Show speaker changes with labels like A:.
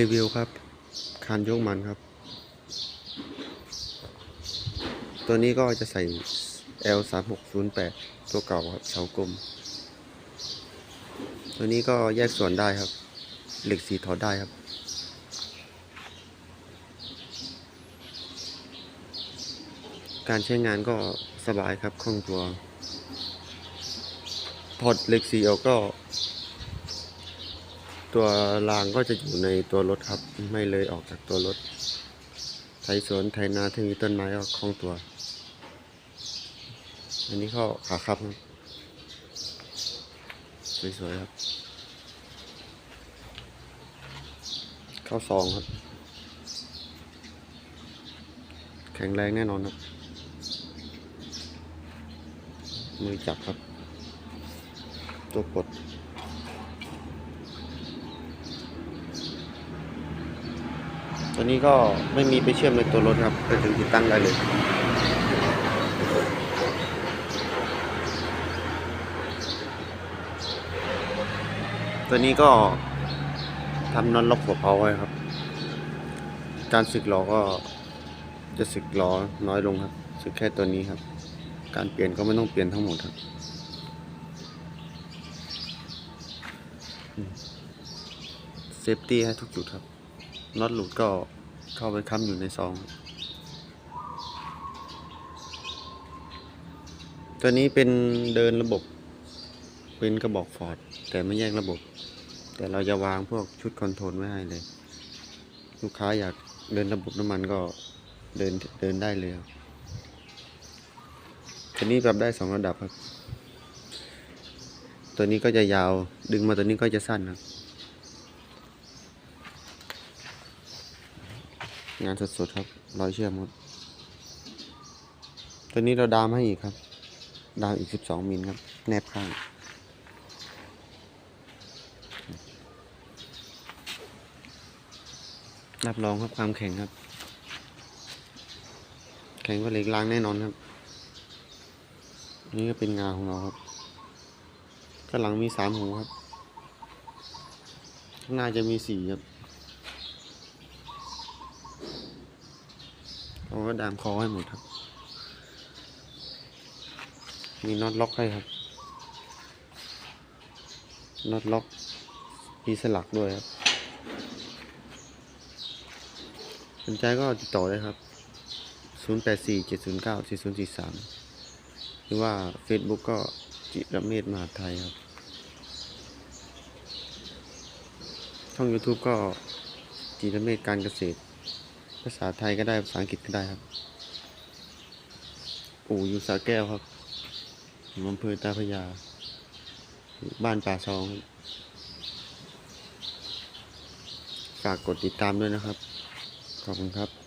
A: รีวิวครับ คานยกมันครับ ตัวนี้ก็จะใส่ L 3 6 0 8ตัวเก่าครับเสากลม ตัวนี้ก็แยกส่วนได้ครับ เหล็กสีถอดได้ครับ การใช้งานก็สบายครับคล่องตัว ถอดเหล็กสีออกก็ ตัวรางก็จะอยู่ในตัวรถครับ ไม่เลยออกจากตัวรถ ไถสวนไถนาที่มีต้นไม้ก็คล่องตัว อันนี้เข้าขาครับครับ สวยๆครับ เข้าซองครับ แข็งแรงแน่นอนครับ มือจับครับ ตัวปลด ตัวนี้ก็ไม่มีไปเชื่อมในตัวรถครับไปถึงติดตั้งได้เลยตัวนี้ก็ทำน็อตล็อกหัวเพาไว้ครับ การสึกล้อก็จะสึกล้อน้อยลงครับสึกแค่ตัวนี้ครับ การเปลี่ยนก็ไม่ต้องเปลี่ยนทั้งหมดครับเซฟตี้ให้ทุกจุดครับ น็อตหลุดก็เข้าไปค้ำอยู่ในซอง ตัวนี้เป็นเดินระบบเป็นกระบอกฟอร์ด แต่ไม่แยกระบบ แต่เราจะวางพวกชุดคอนโทรลไว้ให้เลย ลูกค้าอยากเดินระบบน้ำมันก็เดินเดินได้เลยตัวนี้ปรับได้สองระดับครับ ตัวนี้ก็จะยาวดึงมาตัวนี้ก็จะสั้นครับ งานสดๆครับร้อยเชือกหมดตัวนี้เราดามให้อีกครับ ดามอีก12มิลครับ แนบข้าง รับรองครับความแข็งครับ แข็งกว่าเหล็กล้างแน่นอนครับ นี่ก็เป็นงาของเราครับข้างหลังมีสามหูครับข้างหน้าจะมีสี่ครับ เราก็ดามคอให้หมดครับ มีน็อตล็อกให้ครับ น็อตล็อกมีสลักด้วยครับสนใจก็ติดต่อได้ครับ 084 709 4043 หรือว่า Facebook ก็จิรเมธมหาไทยครับ ช่อง YouTube ก็จิรเมธการเกษตร ภาษาไทยก็ได้ภาษาอังกฤษก็ได้ครับ ปู่อยู่สาแก้วครับอำเภอตาพยา บ้านป่าซอง ฝากกดติดตามด้วยนะครับ ขอบคุณครับ